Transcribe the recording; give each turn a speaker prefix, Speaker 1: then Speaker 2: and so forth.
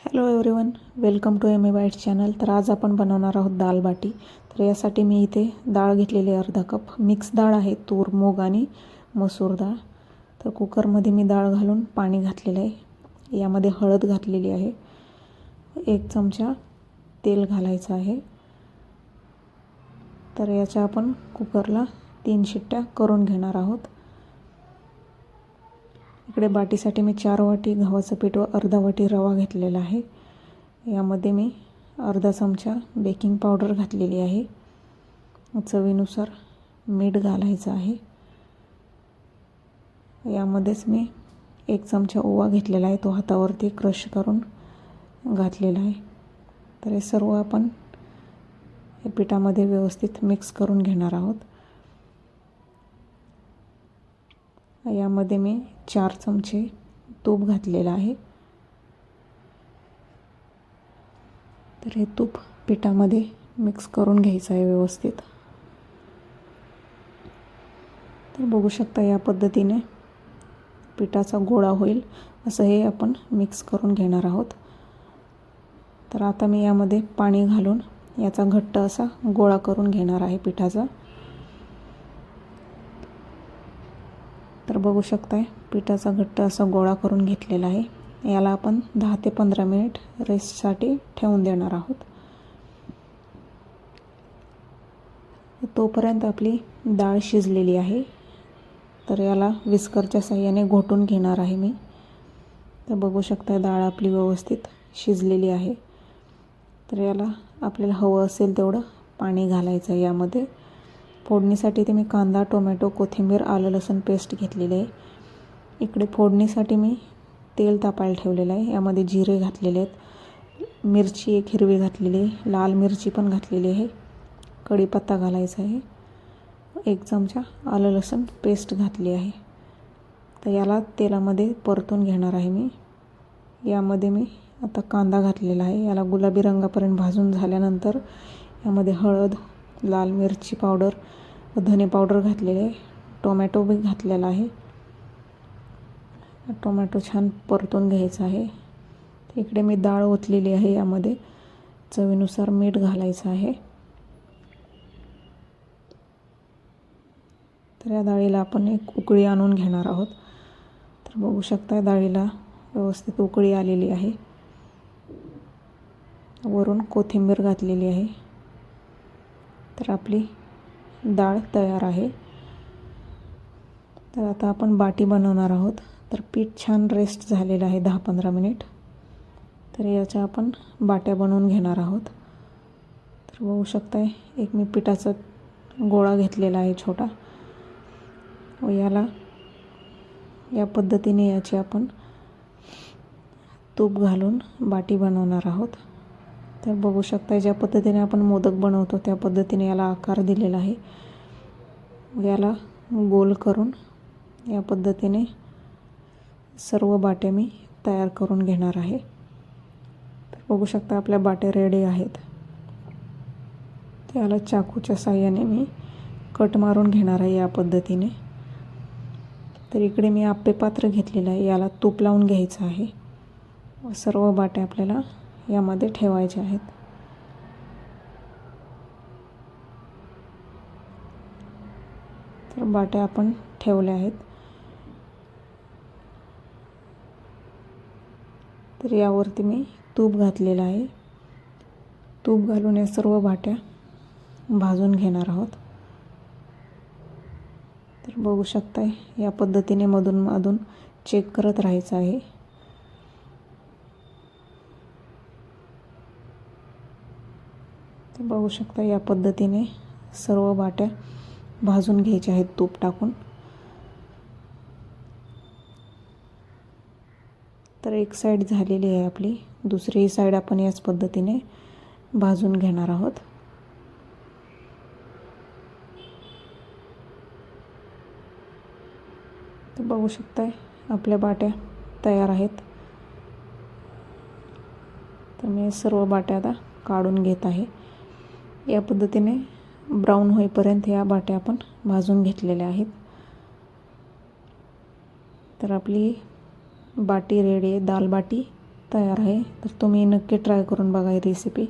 Speaker 1: Hello everyone welcome to M A bite channel तर आज आपण बनवणार आहोत दाल बाटी. तर यासाठी मी इथे डाळ घेतलेली आहे अर्धा कप. मिक्स डाळ आहे तूर मूग आणि मसूर डाळ. तर कुकरमध्ये मी डाळ घालून पाणी घातलेलं आहे. यामध्ये हळद घातलेली आहे. एक चमचा तेल घालायचं आहे. तर याच्या आपण कुकरला तीन शिट्ट्या करून घेणार आहोत. इकडे बाटीसाठी मी चार वाटी गव्हाचं पीठ व अर्धा वाटी रवा घेतलेला आहे. यामध्ये मी अर्धा चमचा बेकिंग पावडर घातलेली आहे. चवीनुसार मीठ घालायचं आहे. यामध्येच मी एक चमचा ओवा घेतलेला आहे. तो हातावरती क्रश करून घातलेला आहे. तर हे सर्व आपण या पिठामध्ये व्यवस्थित मिक्स करून घेणार आहोत. यामध्ये मी चार चमचे तूप घातलेलं आहे. तर हे तूप पिठामध्ये मिक्स करून घ्यायचं आहे व्यवस्थित. तर बघू शकता या पद्धतीने पिठाचा गोळा होईल असं हे आपण मिक्स करून घेणार आहोत. तर आता मी यामध्ये पाणी घालून याचा घट्ट असा गोळा करून घेणार आहे पिठाचा. बघू शकताय. पिठाचा घट्ट असा गोळा करून घेतलेला आहे. याला आपण दहा ते पंधरा मिनिट रेस्टसाठी ठेवून देणार आहोत. तोपर्यंत आपली डाळ शिजलेली आहे. तर याला विस्करच्या साह्याने घोटून घेणार आहे मी. तर बघू शकता डाळ आपली व्यवस्थित शिजलेली आहे. तर याला आपल्याला हवं असेल तेवढं पाणी घालायचं आहे यामध्ये. फोडणीसाठी ते मी कांदा टोमॅटो कोथिंबीर आलं लसूण पेस्ट घेतलेली आहे. इकडे फोडणीसाठी मी तेल तापायला ठेवलेलं आहे. यामध्ये जिरे घातलेले आहेत. मिरची एक हिरवी घातलेली आहे. लाल मिरची पण घातलेली आहे. कढीपत्ता घालायचा आहे. एक चमचा आलं लसूण पेस्ट घातली आहे. तर याला तेलामध्ये परतून घेणार आहे मी. यामध्ये मी आता कांदा घातलेला आहे. याला गुलाबी रंगापर्यंत भाजून झाल्यानंतर यामध्ये हळद लाल मिरची पावडर व धने पावडर घातलेले आहे टोमॅटो बी घातलेला आहे. टोमॅटो छान परतून घ्यायचा आहे. इकडे मी डाळ ओतलेली आहे यामध्ये चवीनुसार मीठ घालायचं आहे. तर या डाळीला आपण एक उकळी आणून घेणार आहोत. तर बघू शकता डाळीला व्यवस्थित उकळी आलेली आहे. वरून कोथिंबीर घातलेली आहे. तर आपली डाळ तयार आहे. तर आता आपण बाटी बनवणार आहोत. तर पीठ छान रेस्ट झालेलं आहे दहा पंधरा मिनिट. तर याच्या आपण बाट्या बनवून घेणार आहोत. तर बघू शकताय एक मी पिठाचा गोळा घेतलेला आहे छोटा. व याला या पद्धतीने याची आपण तूप घालून बाटी बनवणार आहोत. तर बघू शकता ज्या पद्धतीने आपण मोदक बनवतो त्या पद्धतीने याला आकार दिलेला आहे. याला गोल करून या पद्धतीने सर्व बाट्या मी तयार करून घेणार आहे. तर बघू शकता आपल्या बाट्या रेडी आहेत. त्याला चाकूच्या साह्याने मी कट मारून घेणार आहे या पद्धतीने. तर इकडे मी आप्पे पात्र घेतलेलं आहे याला तूप लावून घ्यायचं आहे. सर्व बाट्या आपल्याला यामध्ये ठेवायचे आहेत. तर बाट्या आपण ठेवल्या आहेत. तर यावरती मी तूप घातलेलं आहे. तूप घालून या सर्व बाट्या भाजून घेणार आहोत. तर बघू शकताय या पद्धतीने मधून मधून चेक करत राहायचं आहे. तर बघू शकता या पद्धतीने सर्व बाट्या भाजून घ्यायच्या आहेत तूप टाकून. तर एक साईड झालेली आहे आपली. दुसरी साईड आपण याच पद्धतीने भाजून घेणार आहोत. तर बघू शकताय आपल्या बाट्या तयार आहेत. तर मी सर्व बाट्या आता काढून घेत आहे. या पद्धतीने ब्राऊन होईपर्यंत या बाट्या आपण भाजून घेतलेल्या आहेत. तर आपली बाटी रेडी आहे दाल बाटी तयार आहे. तर तुम्ही नक्की ट्राय करून बघा ही रेसिपी